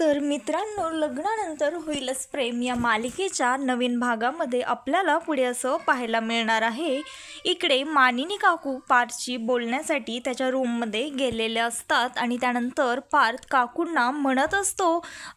तर मित्रांनो लग्नानंतर होईलच प्रेम. या मालिकेच्या नवीन भागामध्ये आपल्याला पुढे असं पाहायला मिळणार आहे. इकडे मानिनी काकू पार्थशी बोलण्यासाठी त्याच्या रूममध्ये गेलेले असतात आणि त्यानंतर पार्थ काकूंना म्हणत असतो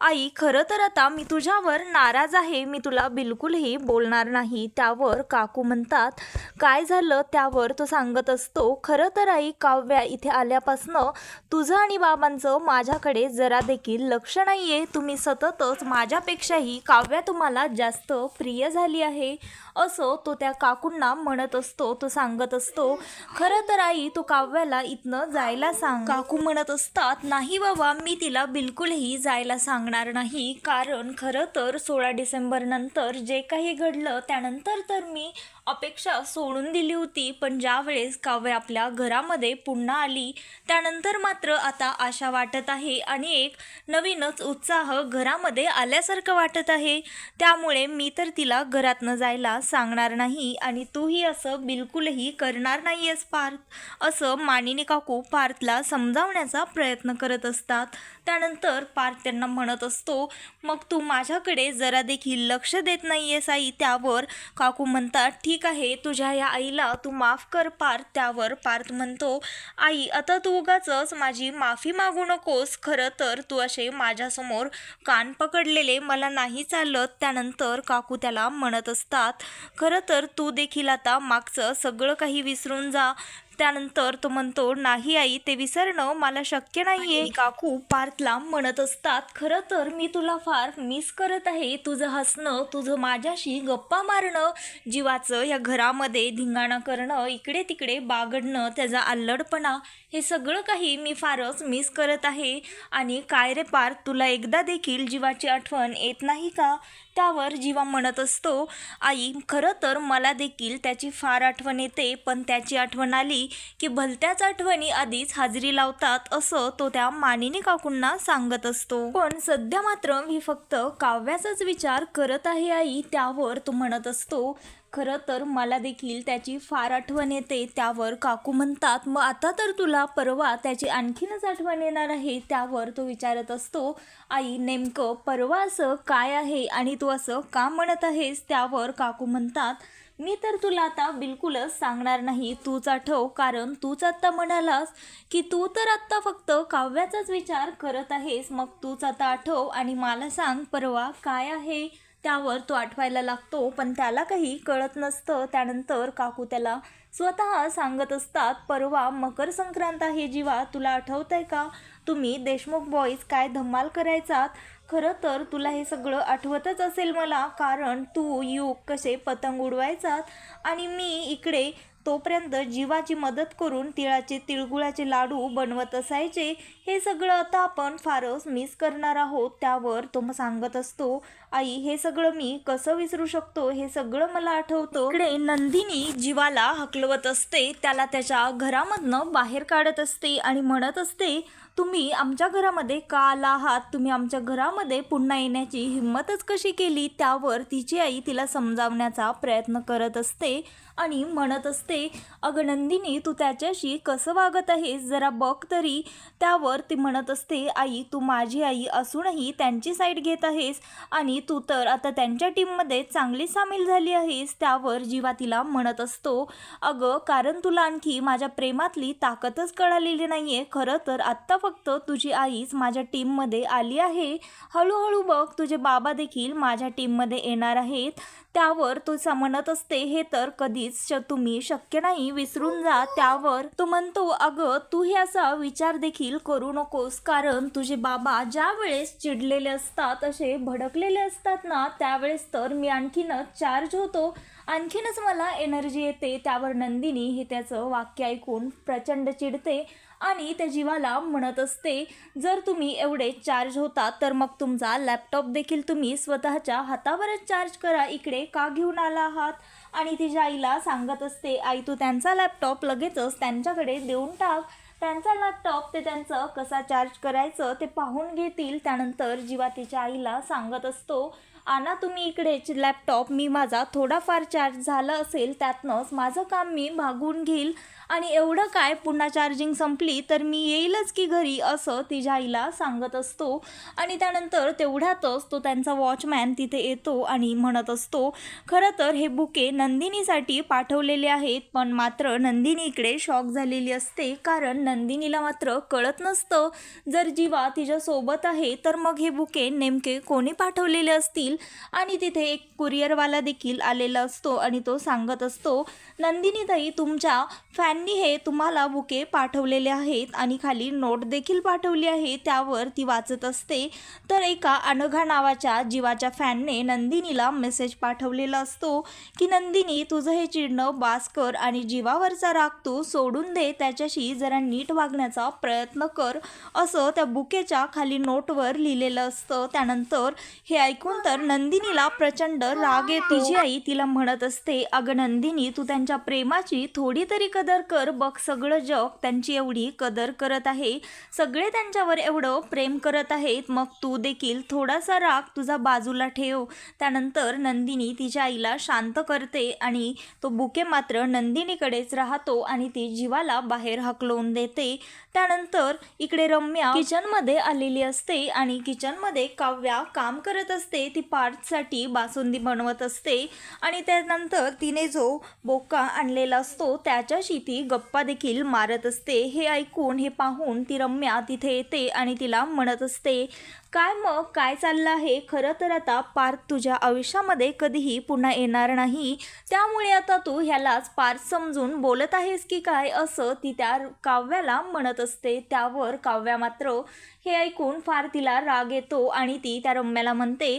आई खरं तर आता मी तुझ्यावर नाराज आहे. मी तुला बिलकुलही बोलणार नाही. त्यावर काकू म्हणतात काय झालं? त्यावर तो सांगत असतो खरं तर आई काव्या इथे आल्यापासनं तुझं आणि बाबांचं माझ्याकडे जरा देखील लक्ष नाही आहे तुम्ही सततच माझ्यापेक्षाही काव्या तुम्हाला जास्त प्रिय झाली आहे. असं तो त्या काकूंना म्हणत असतो तो सांगत असतो खरं तर आई तू काव्याला इथनं जायला सांग. काकू म्हणत असतात नाही बाबा मी तिला बिलकुलही जायला सांगणार नाही. कारण खरं तर सोळा डिसेंबर नंतर जे काही घडलं त्यानंतर तर मी अपेक्षा सोडून दिली होती. पण ज्यावेळेस काव्य आपल्या घरामध्ये पुन्हा आली त्यानंतर मात्र आता आशा वाटत आहे. आणि एक नवीनच उत्साह घरामध्ये आल्यासारखं वाटत आहे. त्यामुळे मी तर तिला घरातनं जायला सांगणार नाही आणि तूही असं बिलकुलही करणार नाही आहेस पार्थ असं मानिनी काकू पार्थला समजावण्याचा प्रयत्न करत असतात. त्यानंतर पार्थ त्यांना म्हणत असतो मग तू माझ्याकडे जरा देखील लक्ष देत नाही आहेस आई त्यावर. काकू म्हणतात ठीक आहे तुझ्या या आईला तू माफ कर पार्थ. त्यावर पार्थ म्हणतो आई आता तू उगाच माझी माफी मागू नकोस. खरं तर तू असे माझ्यासमोर कान पकडलेले मला नाही चालत. त्यानंतर काकू त्याला म्हणत असतात खरं तर तू देखील आता मागचं सगळं काही विसरून जा. त्यानंतर तो म्हणतो नाही आई ते विसरणं मला शक्य नाहीये. काकू पार्थला म्हणत असतात खरं तर मी तुला फार मिस करत आहे. तुझं हसणं तुझं माझ्याशी गप्पा मारणं जीवाचं या घरामध्ये धिंगाणा करणं इकडे तिकडे बागडणं त्याचा अल्लडपणा हे सगळं काही मी फारच मिस करत आहे. आणि काय रे पार तुला एकदा देखील जीवाची आठवण येत नाही का? त्यावर जीवा म्हणत असतो. आई खरं तर मला देखील त्याची फार आठवण येते पण त्याची आठवण आली की भलत्याच आठवणी आधीच हाजरी लावतात असं तो त्या मानिनी काकूंना सांगत असतो. पण सध्या मात्र मी फक्त काव्याचाच विचार करत आहे आई त्यावर तो म्हणत असतो. खरं तर मला देखील त्याची फार आठवण येते. त्यावर काकू म्हणतात मग आता तर तुला परवा त्याची आणखीनच आठवण येणार आहे. त्यावर तो विचारत असतो आई नेमकं परवा असं काय आहे आणि तू असं का म्हणत आहेस? त्यावर काकू म्हणतात मी तर तुला आता बिलकुलच सांगणार नाही. तूच आठव कारण तूच आत्ता म्हणालास की तू तर आत्ता फक्त काव्याचाच विचार करत आहेस. मग तूच आता आठव आणि मला सांग परवा काय आहे? त्यावर तो आठवायला लागतो पण त्याला काही कळत नसतं. त्यानंतर काकू त्याला स्वतः सांगत असतात परवा मकर संक्रांत आहे जीवा तुला आठवत आहे का? तुम्ही देशमुख बॉईज काय धमाल करायचात? खरं तर तुला हे सगळं आठवतच असेल मला कारण तू युग कसे पतंग उडवायचात? आणि मी इकडे तोपर्यंत जीवाची मदत करून तिळाचे तिळगुळाचे लाडू बनवत असायचे. हे सगळं आता आपण फारच मिस करणार आहोत. त्यावर तो मग सांगत असतो आई हे सगळं मी कसं विसरू शकतो? हे सगळं मला आठवतं. इकडे नंदिनी जीवाला हकलवत असते. त्याला त्याच्या घरामधनं बाहेर काढत असते आणि म्हणत असते तुम्ही आमच्या घरामध्ये का आला आहात? तुम्ही आमच्या घरामध्ये पुन्हा येण्याची हिंमतच कशी केली? त्यावर तिची आई तिला समजावण्याचा प्रयत्न करत असते आणि म्हणत असते अगं नंदिनी तू त्याच्याशी कसं वागत आहेस? जरा बघ तरी. त्यावर ती म्हणत असते आई तू माझी आई असूनही त्यांची साईड घेत आहेस आणि तू तर आता त्यांच्या टीममध्ये चांगली सामील झाली आहेस त्यावर जीवा तिला म्हणत असतो. अगं कारण तुला आणखी माझ्या प्रेमातली ताकदच कळालेली नाही आहे खरं तर आत्ता फक्त तुझी आईच माझ्या टीममध्ये आली आहे. हळूहळू बघ तुझे बाबा देखील माझ्या टीममध्ये येणार आहेत. त्यावर तो म्हणत असते हे तर कधीच तुम्ही शक्य नाही. विसरून जा त्यावर. तो म्हणतो अगं तू हे असा विचार देखील करू नकोस. कारण तुझे बाबा ज्या वेळेस चिडलेले असतात असे भडकलेले असतात ना त्यावेळेस तर मी आणखीनच चार्ज होतो. आणखीनच मला एनर्जी येते. त्यावर नंदिनी हे त्याचं वाक्य ऐकून प्रचंड चिडते. आणि त्या जीवाला म्हणत असते जर तुम्ही एवढे चार्ज होता तर मग तुमचा लॅपटॉप देखील तुम्ही स्वतःच्या हातावरच चार्ज करा. इकडे का घेऊन आला आहात? आणि तिच्या आईला सांगत असते आई तू त्यांचा लॅपटॉप लगेचच त्यांच्याकडे देऊन टाक. त्यांचा लॅपटॉप ते त्यांचं कसा चार्ज करायचं ते पाहून घेतील. त्यानंतर जीवा तिच्या आईला सांगत असतो आणा तुम्ही इकडेच लॅपटॉप मी माझा थोडाफार चार्ज झाला असेल त्यातनंच माझं काम मी भागून घेईल. आणि एवढं काय पुन्हा चार्जिंग संपली तर मी येईलच की घरी असं तिच्या आईला सांगत असतो. आणि त्यानंतर तेवढ्यातच तो त्यांचा वॉचमॅन तिथे येतो आणि म्हणत असतो खरं तर हे बुके नंदिनीसाठी पाठवलेले आहेत पण मात्र नंदिनी इकडे शॉक झालेली असते कारण नंदिनीला मात्र कळत नसतं. जर जीवा तिच्यासोबत आहे तर मग हे बुके नेमके कोणी पाठवलेले असतील? आणि तिथे एक कुरिअरवाला देखील आलेला असतो आणि तो सांगत असतो नंदिनीताई तुमच्या फॅननी हे तुम्हाला बुके पाठवलेले आहेत आणि खाली नोट देखील पाठवली आहे. त्यावर ती वाचत असते. तर एका अनघा नावाच्या जीवाच्या फॅनने नंदिनीला मेसेज पाठवलेला असतो की नंदिनी तुझं हे चिडणं बास कर आणि जीवावरचा राग तू सोडून दे. त्याच्याशी जरा नीट वागण्याचा प्रयत्न कर. असं त्या बुकेच्या खाली नोटवर लिहिलेलं असतं. त्यानंतर हे ऐकून तर नंदिनीला प्रचंड राग येतो. तिची आई तिला म्हणत असते अगं नंदिनी तू त्यांच्या प्रेमाची थोडी तरी कदर कर. बघ सगळं जग त्यांची एवढी कदर करत आहे. सगळे त्यांच्यावर एवढं प्रेम करत आहेत. मग तू देखील थोडासा राग तुझा बाजूला ठेव. त्यानंतर नंदिनी तिच्या आईला शांत करते आणि तो बुके मात्र नंदिनीकडेच राहतो आणि ती जीवाला बाहेर हकलवून देते. त्यानंतर इकडे रम्या किचनमध्ये आलेली असते आणि किचनमध्ये काव्या काम करत असते. ती पार्टसाठी बासुंदी बनवत असते. आणि त्यानंतर तिने जो बोका आणलेला असतो त्याच्याशी ती गप्पा देखील मारत असते. हे ऐकून हे पाहून ती रम्या तिथे येते आणि तिला म्हणत असते काय मग? काय चाललं आहे? खरं तर आता पार्थ तुझ्या आयुष्यामध्ये कधीही पुन्हा येणार नाही. त्यामुळे आता तू ह्यालाच पार्थ समजून बोलत आहेस की काय? असं ती त्या काव्याला म्हणत असते. त्यावर काव्या मात्र हे ऐकून फार तिला राग येतो आणि ती त्या रम्याला म्हणते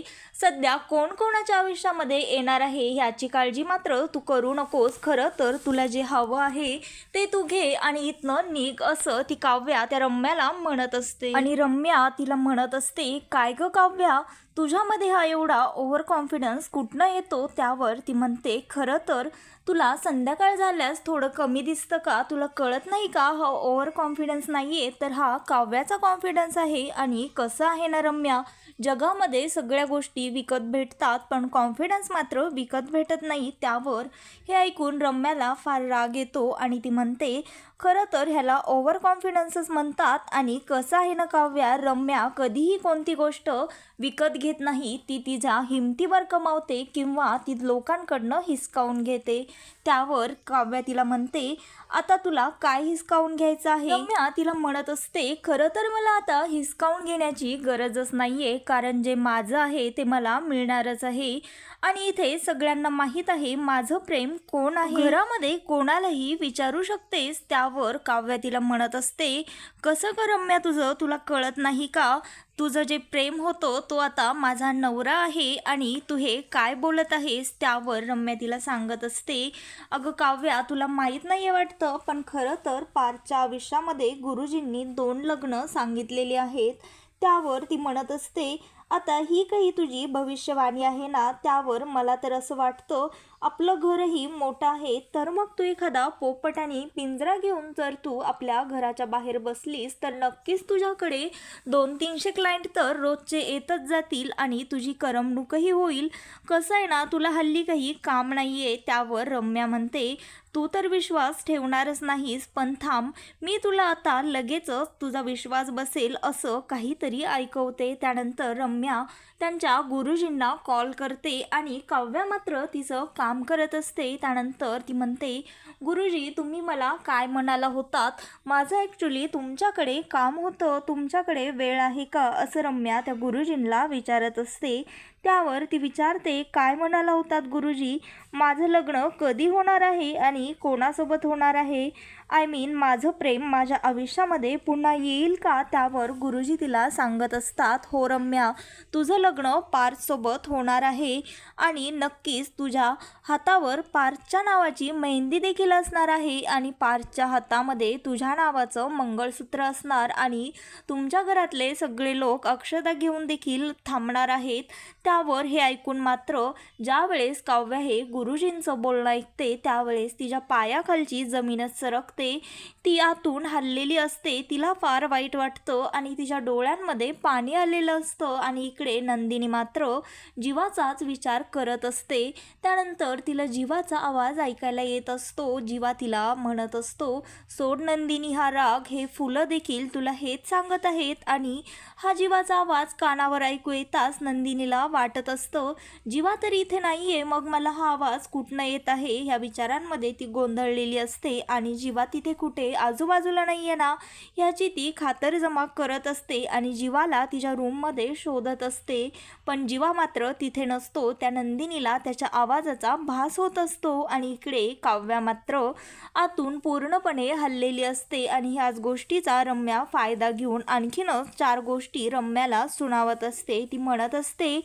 सध्या कोण कोणाच्या आयुष्यामध्ये येणार आहे? ह्याची काळजी मात्र तू करू नकोस. खरं तर तुला जे हवं आहे ते तू घे आणि इथनं निघ असं ती काव्या त्या रम्याला म्हणत असते. आणि रम्या तिला म्हणत असते काय ग काव्या? तुझ्यामध्ये हा एवढा ओव्हर कॉन्फिडन्स कुठनं येतो त्यावर ती म्हणते खरं तर तुला संध्याकाळ झाल्यास थोडं कमी दिसतं का? तुला कळत नाही का हा ओव्हर कॉन्फिडन्स नाही आहे तर हा काव्याचा कॉन्फिडन्स आहे आणि कसं आहे ना रम्या? जगामध्ये सगळ्या गोष्टी विकत भेटतात पण कॉन्फिडन्स मात्र विकत भेटत नाही त्यावर. हे ऐकून रम्याला फार राग येतो आणि ती म्हणते खरं तर ह्याला ओव्हर कॉन्फिडन्सच म्हणतात आणि कसं आहे ना काव्या रम्या कधीही कोणती गोष्ट विकत घेत नाही ती तिच्या हिमतीवर कमावते किंवा ती लोकांकडनं हिसकावून घेते. त्यावर काव्या तिला म्हणते आता तुला काय हिसकावून घ्यायचं आहे? रम्या तिला म्हणत असते खरं तर मला आता हिसकावून घेण्याची गरजच नाहीये कारण जे माझं आहे ते मला मिळणारच आहे. आणि इथे सगळ्यांना माहीत आहे माझं प्रेम कोण आहे? घरामध्ये कोणालाही विचारू शकतेस त्यावर काव्या तिला म्हणत असते कसं का रम्या तुझं? तुला कळत नाही का? तुझं जे प्रेम होतं तो आता माझा नवरा आहे आणि तू हे काय बोलत आहेस त्यावर रम्या तिला सांगत असते. अगं काव्या तुला माहीत नाही आहे वाटतं पण खरं तर पारच्या आयुष्यामध्ये गुरुजींनी दोन लग्न सांगितलेली आहेत. त्यावर ती म्हणत असते आता ही काही तुझी भविष्यवाणी आहे ना त्यावर मला तर असं वाटतं आपलं घरही मोठं आहे तर मग तू एखादा पोपट आणि पिंजरा घेऊन जर तू आपल्या घराच्या बाहेर बसलीस तर नक्कीच तुझ्याकडे दोन तीनशे क्लायंट तर रोजचे येतच जातील आणि तुझी करमणूकही होईल. कसं आहे ना तुला हल्ली काही काम नाही आहे त्यावर रम्या म्हणते. तू तर विश्वास ठेवणारच नाहीस पण थांब मी तुला आता लगेचच तुझा विश्वास बसेल असं काहीतरी ऐकवते. त्यानंतर रम्या त्यांच्या गुरुजींना कॉल करते आणि काव्या मात्र तिचं काम काम करत असते त्यानंतर ती म्हणते गुरुजी तुम्ही मला काय म्हणाला होतात? माझं ॲक्च्युली तुमच्याकडे काम होतं. तुमच्याकडे वेळ आहे का? असं रम्या त्या गुरुजींना विचारत असते. त्यावर ती विचारते काय म्हणाला होतात गुरुजी? माझं लग्न कधी होणार आहे आणि कोणासोबत होणार आहे? आय मीन माझं प्रेम माझ्या आयुष्यामध्ये पुन्हा येईल का? त्यावर गुरुजी तिला सांगत असतात हो रम्या तुझं लग्न पार्थसोबत होणार आहे आणि नक्कीच तुझ्या हातावर पार्थच्या नावाची मेहंदी देखील असणार आहे आणि पार्थच्या हातामध्ये तुझ्या नावाचं मंगळसूत्र असणार आणि तुमच्या घरातले सगळे लोक अक्षता घेऊन देखील थांबणार आहेत. त्यावर हे ऐकून मात्र ज्यावेळेस काव्य हे गुरुजींचं बोलणं ऐकते त्यावेळेस तिच्या पायाखालची जमीनच सरकते. ती आतून हल्लेली असते तिला फार वाईट वाटतं आणि तिच्या डोळ्यांमध्ये पाणी आलेलं असतं आणि इकडे नंदिनी मात्र जीवाचाच विचार करत असते. त्यानंतर तिला जीवाचा आवाज ऐकायला येत असतो जीवा तिला म्हणत असतो सोड नंदिनी हा राग हे फुलं देखील तुला हेच सांगत आहेत. आणि हा जीवाचा आवाज कानावर ऐकू येताच नंदिनीला वाटत असतं जीवा तर इथे नाही आहे मग मला हा आवाज कुठनं येत आहे? ह्या विचारांमध्ये ती गोंधळलेली असते आणि जीवा तिथे कुठे? आजूबाजूला नाही आहे ना? ह्याची ती खातरजमा करत असते आणि जीवाला तिच्या रूममध्ये शोधत असते. पण जीवा मात्र तिथे नसतो त्या नंदिनीला त्याच्या आवाजाचा भास होत असतो आणि इकडे काव्या मात्र आतून पूर्णपणे हल्लेली असते आणि ह्याच गोष्टीचा रम्या फायदा घेऊन आणखीनच चार गोष्टी रम्याला सुनावत असते. ती म्हणत असते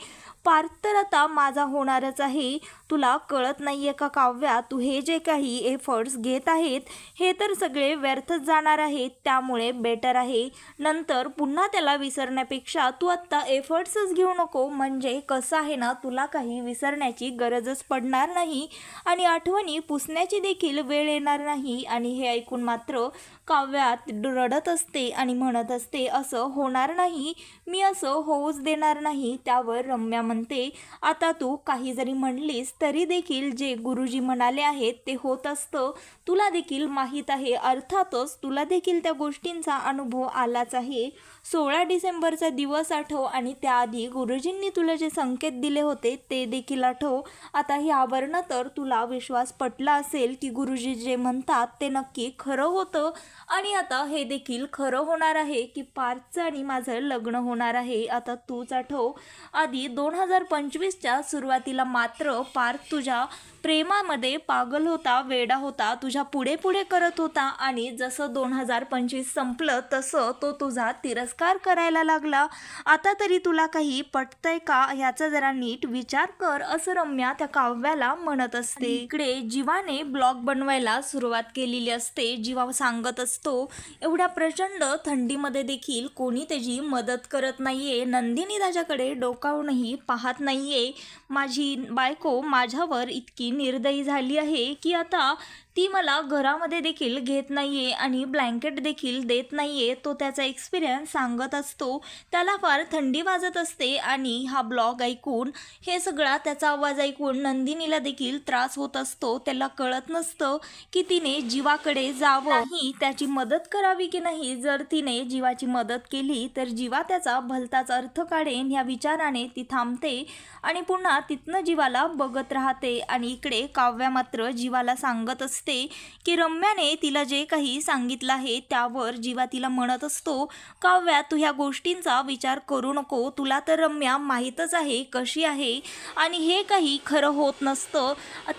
पार्थ तर आता माझा होणारच आहे. तुला कळत नाहीये का काव्या? तू हे जे काही एफर्ट्स घेत आहेत हे तर सगळे व्यर्थच जाणार आहेत त्यामुळे बेटर आहे. नंतर पुन्हा त्याला विसरण्यापेक्षा तू आत्ता एफर्ट्सच घेऊ नको. म्हणजे कसं आहे ना तुला काही विसरण्याची गरजच पडणार नाही आणि आठवणी पुसण्याची देखील वेळ येणार नाही. आणि हे ऐकून मात्र काव्यात रडत असते आणि म्हणत असते असं होणार नाही मी असं होऊच देणार नाही त्यावर रम्या म्हणते. आता तू काही जरी म्हणलीस तरी देखील जे गुरुजी म्हणाले आहेत ते होत असतं. तुला देखील माहीत आहे. अर्थातच तुला देखील त्या गोष्टींचा अनुभव आलाच आहे. सोळा डिसेंबरचा दिवस आठव आणि त्याआधी गुरुजींनी तुला जे संकेत दिले होते ते देखील आठव. आता ह्यावरनं तर तुला विश्वास पटला असेल की गुरुजी जे म्हणतात ते नक्की खरं होतं. आणि आता हे देखील खरं होणार आहे की पार्थचं आणि माझं लग्न होणार आहे. आता तूच आठव. आधी दोन हजार पंचवीसच्या सुरुवातीला मात्र पार्थ तुझ्या प्रेमामध्ये पागल होता वेडा होता. तुझ्या तुझ्या पुढे पुढे करत होता आणि जसं दोन हजार पंचवीस संपलं तसं तो तुझा तिरस्कार करायला लागला. आता तरी तुला काही पटतंय का? ह्याचा जरा नीट विचार कर असं रम्या त्या काव्याला म्हणत असते. इकडे जीवाने ब्लॉग बनवायला सुरुवात केलेली असते जीवा सांगत असतो. एवढ्या प्रचंड थंडीमध्ये देखील कोणी त्याची मदत करत नाहीये. नंदिनी त्याच्याकडे डोकावूनही पाहत नाहीये. माझी बायको माझ्यावर इतकी निर्दयी झाली आहे की आता ती मला घरामध्ये देखील घेत नाही आहे आणि ब्लँकेट देखील देत नाही आहे तो त्याचा एक्सपिरियन्स सांगत असतो. त्याला फार थंडी वाजत असते आणि हा ब्लॉग ऐकून हे सगळा त्याचा आवाज ऐकून नंदिनीला देखील त्रास होत असतो. त्याला कळत नसतं की तिने जीवाकडे जावं. ही त्याची मदत करावी की नाही? जर तिने जीवाची मदत केली तर जीवा त्याचा भलताच अर्थ काढेन ह्या विचाराने ती थांबते आणि पुन्हा तिथनं जीवाला बघत राहते आणि इकडे काव्या मात्र जीवाला सांगत असते. असते की रम्याने तिला जे काही सांगितलं आहे त्यावर जीवा तिला म्हणत असतो काव्या तू ह्या गोष्टींचा विचार करू नको तुला तर रम्या माहीतच आहे कशी आहे? आणि हे काही खरं होत नसतं.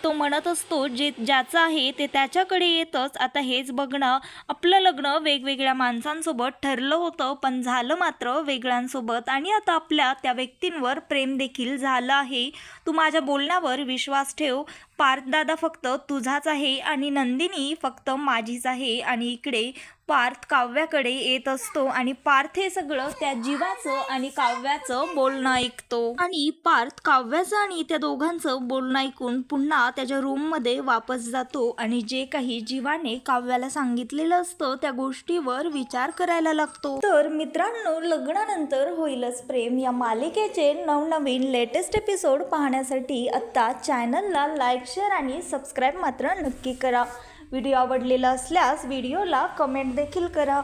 तो म्हणत असतो जे ज्याचं आहे ते त्याच्याकडे येतच. आता हेच बघणं आपलं लग्न वेगवेगळ्या माणसांसोबत ठरलं होतं पण झालं मात्र वेगळ्यांसोबत. आणि आता आपल्या त्या व्यक्तींवर प्रेम देखील झालं आहे. तू माझ्या बोलण्यावर विश्वास ठेव. पार्थदादा फक्त तुझाच आहे आणि नंदिनी फक्त माझीच आहे आणि इकडे पार्थ काव्याकडे येत असतो आणि पार्थ हे सगळं त्या जीवाचं आणि काव्याचं बोलणं ऐकतो. आणि पार्थ काव्याचं आणि त्या दोघांचं बोलणं ऐकून पुन्हा त्याच्या रूममध्ये वापस जातो आणि जे काही जीवाने काव्याला सांगितलेलं असतं त्या गोष्टीवर विचार करायला लागतो. तर मित्रांनो लग्नानंतर होईलच प्रेम. या मालिकेचे नवनवीन लेटेस्ट एपिसोड पाहण्यासाठी आत्ता चॅनलला लाईक शेअर आणि सबस्क्राईब मात्र नक्की करा. व्हिडिओ आवडलेला असल्यास व्हिडिओला कमेंट देखील करा.